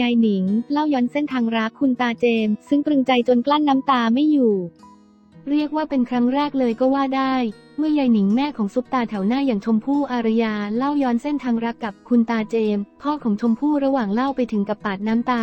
ยายหนิง เล่าย้อนเส้นทางรักคุณตาเจม ซึ่งตรึงใจจนกลั้นน้ำตาไม่อยู่ เรียกว่าเป็นครั้งแรกเลยก็ว่าได้ เมื่อยายหนิงแม่ของซุปตาแถวหน้าอย่างชมพู่อารยาเล่าย้อนเส้นทางรักกับคุณตาเจม พ่อของชมพู่ระหว่างเล่าไปถึงกับปาดน้ำตา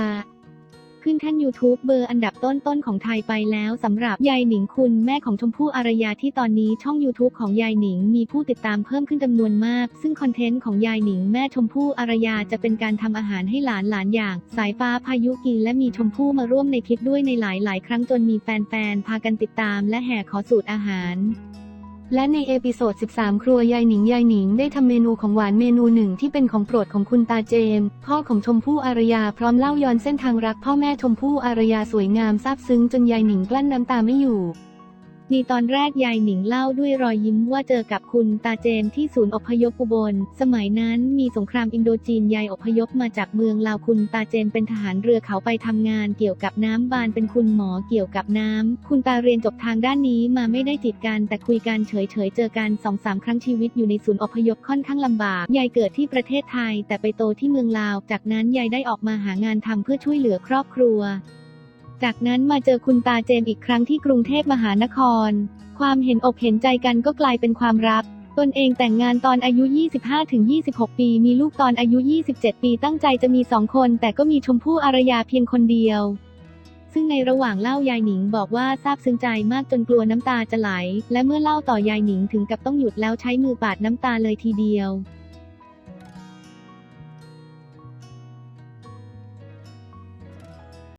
ขึ้นแท่น YouTube เบอร์อันดับต้นๆของไทยไปแล้วสำหรับยายหนิงคุณแม่ของชมพู่อารยาที่ตอนนี้ช่อง YouTube ของยายหนิงมีผู้ติดตามเพิ่มขึ้นจำนวนมาก ซึ่งคอนเทนต์ของยายหนิงแม่ชมพู่อารยาจะเป็นการทำอาหารให้หลานหลานๆอย่าง สายฟ้าพายุกินและมีชมพู่มาร่วมในคลิปด้วยในหลายๆ ครั้งจนมีแฟนๆพากันติดตาม และแห่ขอสูตรอาหาร และในเอพิโซด 13 ครัวยายหนิงยายหนิงได้ทำเมนูของหวานเมนูหนึ่งที่เป็นของโปรดของคุณตาเจมส์พ่อของชมพู่อารยาพร้อมเล่าย้อนเส้นทางรักพ่อแม่ชมพู่อารยาสวยงามซาบซึ้งจนยายหนิงกลั้นน้ำตาไม่อยู่ ในตอนแรกยายหนิงเล่าด้วยรอยยิ้มว่าเจอกับคุณตาเจมที่ศูนย์อพยพอุบล สมัยนั้นมีสงครามอินโดจีนยายอพยพมาจากเมืองลาวคุณตาเจมเป็นทหารเรือเขาไปทำงานเกี่ยวกับน้ำบานเป็นคุณหมอเกี่ยวกับน้ำคุณตาเรียนจบทางด้านนี้มาไม่ได้จีบกันแต่คุยกันเฉยๆเจอกันสองสามครั้งชีวิตอยู่ในศูนย์อพยพค่อนข้างลำบาก ยายเกิดที่ประเทศไทย แต่ไปโตที่เมืองลาว จากนั้นยายได้ออกมาหางานทำเพื่อช่วยเหลือครอบครัว จากนั้นมาเจอคุณตาเจมอีกครั้งที่กรุงเทพมหานคร ความเห็นอกเห็นใจกันก็กลายเป็นความรัก ตนเองแต่งงานตอนอายุ 25-26 ปี มีลูกตอนอายุ 27 ปีตั้งใจจะมีสองคน แต่ก็มีชมพู่อารยาเพียงคนเดียว ซึ่งในระหว่างเล่ายายหนิงบอกว่าซาบซึ้งใจมากจนกลัวน้ำตาจะไหล และเมื่อเล่าต่อยายหนิงถึงกับต้องหยุดแล้วใช้มือปาดน้ำตาเลยทีเดียว